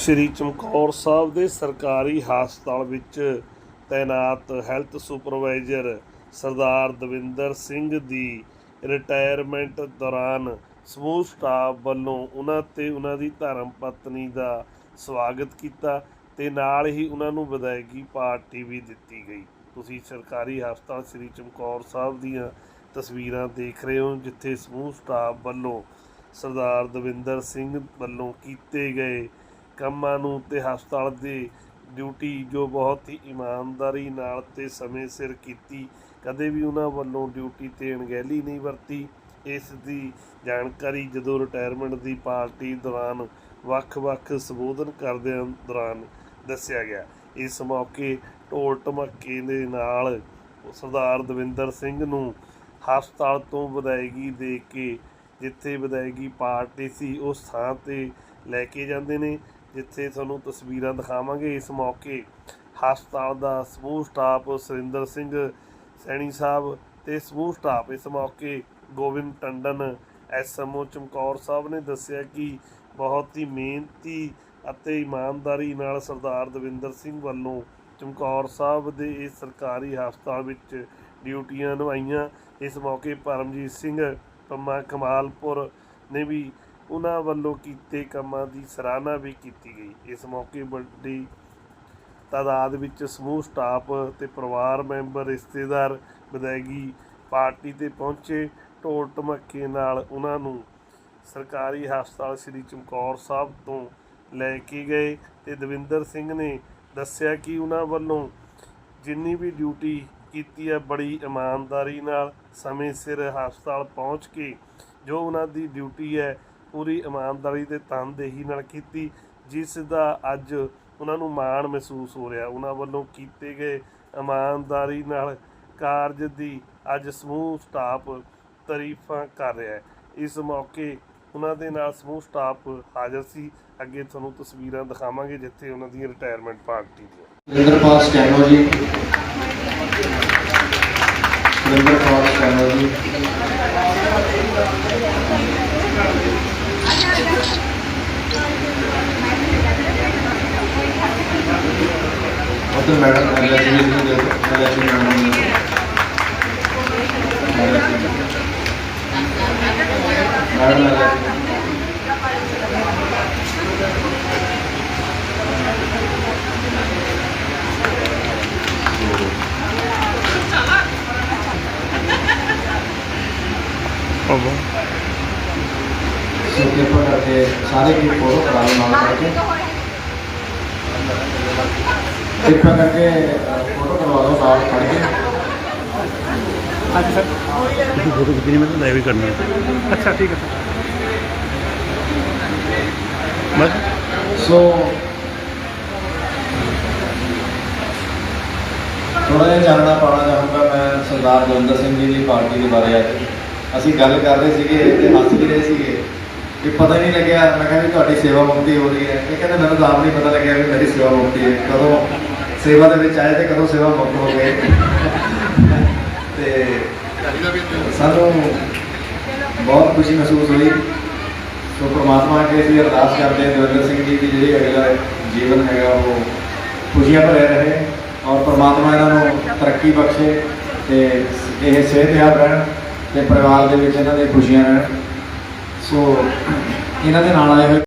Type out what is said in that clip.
ਸ਼੍ਰੀ ਚਮਕੌਰ ਸਾਹਿਬ ਦੇ ਸਰਕਾਰੀ ਹਸਪਤਾਲ ਵਿੱਚ ਤਾਇਨਾਤ ਹੈਲਥ ਸੁਪਰਵਾਈਜ਼ਰ ਸਰਦਾਰ ਦਵਿੰਦਰ ਸਿੰਘ ਦੀ ਰਿਟਾਇਰਮੈਂਟ ਦੌਰਾਨ ਸਮੂਹ ਸਟਾਫ ਵੱਲੋਂ ਉਹਨਾਂ ਤੇ ਉਹਨਾਂ ਦੀ ਧਰਮ ਪਤਨੀ ਦਾ ਸਵਾਗਤ ਕੀਤਾ ਤੇ ਨਾਲ ਹੀ ਉਹਨਾਂ ਨੂੰ ਵਿਦਾਇਗੀ ਪਾਰਟੀ ਵੀ ਦਿੱਤੀ ਗਈ। ਤੁਸੀਂ ਸਰਕਾਰੀ ਹਸਪਤਾਲ ਸ਼੍ਰੀ ਚਮਕੌਰ ਸਾਹਿਬ ਦੀਆਂ ਤਸਵੀਰਾਂ ਦੇਖ ਰਹੇ ਹੋ, ਜਿੱਥੇ ਸਮੂਹ ਸਟਾਫ ਵੱਲੋਂ ਸਰਦਾਰ ਦਵਿੰਦਰ ਸਿੰਘ ਵੱਲੋਂ ਕੀਤੇ ਗਏ ਕੰਮਾਂ ਨੂੰ ਤੇ ਹਸਪਤਾਲ ਦੇ ਡਿਊਟੀ ਜੋ ਬਹੁਤ ਹੀ ਇਮਾਨਦਾਰੀ ਨਾਲ ਤੇ ਸਮੇਂ ਸਿਰ ਕੀਤੀ, ਕਦੇ ਵੀ ਉਹਨਾਂ ਵੱਲੋਂ ਡਿਊਟੀ ਤੇ ਅਣਗਹਿਲੀ ਨਹੀਂ ਵਰਤੀ। ਇਸ ਦੀ ਜਾਣਕਾਰੀ ਜਦੋਂ ਰਿਟਾਇਰਮੈਂਟ ਦੀ ਪਾਰਟੀ ਦੌਰਾਨ ਵੱਖ-ਵੱਖ ਸੰਬੋਧਨ ਕਰਦਿਆਂ ਦੌਰਾਨ ਦੱਸਿਆ ਗਿਆ। ਇਸ ਮੌਕੇ ਢੋਲ ਢਮੱਕੇ ਦੇ ਨਾਲ ਸਰਦਾਰ ਦਵਿੰਦਰ ਸਿੰਘ ਨੂੰ ਹਸਪਤਾਲ ਤੋਂ ਵਿਦਾਇਗੀ ਦੇ ਕੇ ਜਿੱਥੇ ਵਿਦਾਇਗੀ ਪਾਰਟੀ ਸੀ, ਉਸ ਥਾਂ ਤੇ ਲੈ ਕੇ ਜਾਂਦੇ ਨੇ। ਜਿੱਥੇ ਤੁਹਾਨੂੰ ਤਸਵੀਰਾਂ ਦਿਖਾਵਾਂਗੇ। ਇਸ ਮੌਕੇ ਹਸਪਤਾਲ ਦਾ ਸਮੂਹ ਸਟਾਫ ਸੁਰਿੰਦਰ ਸਿੰਘ ਸੈਣੀ ਸਾਹਿਬ ਤੇ ਸਮੂਹ ਸਟਾਫ। ਇਸ ਮੌਕੇ ਗੋਬਿੰਦ ਟੰਡਨ ਐਸਐਮਓ ਚਮਕੌਰ ਸਾਹਿਬ ਨੇ ਦੱਸਿਆ ਕਿ ਬਹੁਤ ਹੀ ਮਿਹਨਤੀ ਅਤੇ ਇਮਾਨਦਾਰੀ ਨਾਲ ਸਰਦਾਰ ਦਵਿੰਦਰ ਸਿੰਘ ਵੱਲੋਂ ਚਮਕੌਰ ਸਾਹਿਬ ਦੇ ਇਸ ਸਰਕਾਰੀ ਹਸਪਤਾਲ ਵਿੱਚ ਡਿਊਟੀਆਂ ਨਿਭਾਈਆਂ। ਇਸ ਮੌਕੇ ਪਰਮਜੀਤ ਸਿੰਘ ਪੰਮਾ ਕਮਾਲਪੁਰ ਨੇ ਵੀ ਉਹਨਾਂ ਵੱਲੋਂ ਕੀਤੇ ਕੰਮਾਂ ਦੀ ਸਰਾਹਨਾ ਵੀ ਕੀਤੀ ਗਈ। ਇਸ ਮੌਕੇ ਵੱਡੀ ਤਾਦਾਦ ਵਿੱਚ ਸਮੂਹ, ਸਟਾਫ ਤੇ ਪਰਿਵਾਰ ਮੈਂਬਰ, ਰਿਸ਼ਤੇਦਾਰ, ਵਿਦਾਇਗੀ ਪਾਰਟੀ ਤੇ ਪਹੁੰਚੇ। ਢੋਲ ਢਮੱਕੇ ਨਾਲ ਉਹਨਾਂ ਨੂੰ ਸਰਕਾਰੀ ਹਸਪਤਾਲ ਸ੍ਰੀ ਚਮਕੌਰ ਸਾਹਿਬ ਤੋਂ ਲੈ ਕੇ ਗਏ ਤੇ ਦਵਿੰਦਰ ਸਿੰਘ ਨੇ ਦੱਸਿਆ ਕਿ ਉਹਨਾਂ ਵੱਲੋਂ ਜਿੰਨੀ ਵੀ ਡਿਊਟੀ ਕੀਤੀ ਹੈ ਬੜੀ ਇਮਾਨਦਾਰੀ ਨਾਲ ਸਮੇਂ ਸਿਰ ਹਸਪਤਾਲ ਪਹੁੰਚ ਕੇ ਜੋ ਉਹਨਾਂ ਦੀ ਡਿਊਟੀ ਹੈ ਪੂਰੀ ਇਮਾਨਦਾਰੀ ਤੇ ਤਨਦੇਹੀ ਨਾਲ ਕੀਤੀ, ਜਿਸ ਦਾ ਅੱਜ ਉਹਨਾਂ ਨੂੰ ਮਾਣ ਮਹਿਸੂਸ ਹੋ ਰਿਹਾ। ਉਹਨਾਂ ਵੱਲੋਂ ਕੀਤੇ ਗਏ ਇਮਾਨਦਾਰੀ ਨਾਲ ਕਾਰਜ ਦੀ ਅੱਜ ਸਮੂਹ ਸਟਾਫ ਤਾਰੀਫਾਂ ਕਰ ਰਿਹਾ ਹੈ। ਇਸ ਮੌਕੇ ਉਹਨਾਂ ਦੇ ਨਾਲ ਸਮੂਹ ਸਟਾਫ ਹਾਜ਼ਰ ਸੀ। ਅੱਗੇ ਤੁਹਾਨੂੰ ਤਸਵੀਰਾਂ ਦਿਖਾਵਾਂਗੇ, ਜਿੱਥੇ ਉਹਨਾਂ ਦੀ ਰਿਟਾਇਰਮੈਂਟ ਪਾਰਟੀ ਦੀਆਂ। ਸੁਰਿੰਦਰਪਾਲ ਸਟੈਨੋ ਜੀ। ਸੁਰਿੰਦਰਪਾਲ ਸਟੈਨੋ ਜੀ। మొత్తం మేడం ఎలా చేసింది లేదు ఎలా చేయండి మేడం ఎలా Oh, bon. ਸੋ ਕਿਰਪਾ ਕਰਕੇ ਸਾਰੇ ਕੀ ਫੋਟੋ ਕਰਾ ਲਓ ਨਾਲ ਕਰਕੇ ਕਿਰਪਾ ਕਰਕੇ ਫੋਟੋ ਕਰਵਾ ਦਿਓ ਨਾਲ ਖੜ ਕੇ। ਤੁਸੀਂ ਫੋਟੋ ਖਿੱਚਣੀ ਮੈਂ ਲਾਈਵ ਹੀ ਕਰਨੀ ਹੈ। ਅੱਛਾ ਠੀਕ ਹੈ ਬਸ। ਸੋ ਥੋੜਾ ਜਿਹਾ ਜਾਣਨਾ ਪਾਉਣਾ ਚਾਹੂੰਗਾ ਮੈਂ ਸਰਦਾਰ ਦਵਿੰਦਰ ਸਿੰਘ ਜੀ ਦੀ ਪਾਰਟੀ ਦੇ ਬਾਰੇ ਅੱਜ। ਅਸੀਂ ਗੱਲ ਕਰ ਰਹੇ ਸੀਗੇ ਤੇ ਹੱਸ ਵੀ ਰਹੇ ਸੀਗੇ। ਕਿ ਪਤਾ ਨਹੀਂ ਲੱਗਿਆ। ਮੈਂ ਕਿਹਾ ਵੀ ਤੁਹਾਡੀ ਸੇਵਾ ਮੁਕਤੀ ਹੋ ਰਹੀ ਹੈ। ਇਹ ਕਹਿੰਦੇ, ਮੈਨੂੰ ਤਾਂ ਆਪ ਨਹੀਂ ਪਤਾ ਲੱਗਿਆ ਵੀ ਮੇਰੀ ਸੇਵਾ ਮੁਕਤੀ ਹੈ। ਕਦੋਂ ਸੇਵਾ ਦੇ ਵਿੱਚ ਆਏ ਤੇ ਕਦੋਂ ਸੇਵਾ ਮੁਕਤ ਹੋ ਗਏ? ਤੇ ਸਾਨੂੰ ਬਹੁਤ ਖੁਸ਼ੀ ਮਹਿਸੂਸ ਹੋਈ। ਸੋ ਪ੍ਰਮਾਤਮਾ ਅੱਗੇ ਅਸੀਂ ਅਰਦਾਸ ਕਰਦੇ ਹਾਂ ਦਵਿੰਦਰ ਸਿੰਘ ਜੀ ਦੀ, ਜਿਹੜੀ ਅਗਲਾ ਜੀਵਨ ਹੈਗਾ, ਉਹ ਖੁਸ਼ੀਆਂ ਭਰਿਆ ਰਹੇ ਔਰ ਪ੍ਰਮਾਤਮਾ ਇਹਨਾਂ ਨੂੰ ਤਰੱਕੀ ਬਖਸ਼ੇ ਤੇ ਇਹ ਸਿਹਤਯਾਬ ਰਹਿਣ ਤੇ ਪਰਿਵਾਰ ਦੇ ਵਿੱਚ ਇਹਨਾਂ ਦੇ ਖੁਸ਼ੀਆਂ ਰਹਿਣ। ਸੋ ਇਹਨਾਂ ਦੇ ਨਾਲ ਆਏ ਹੋਏ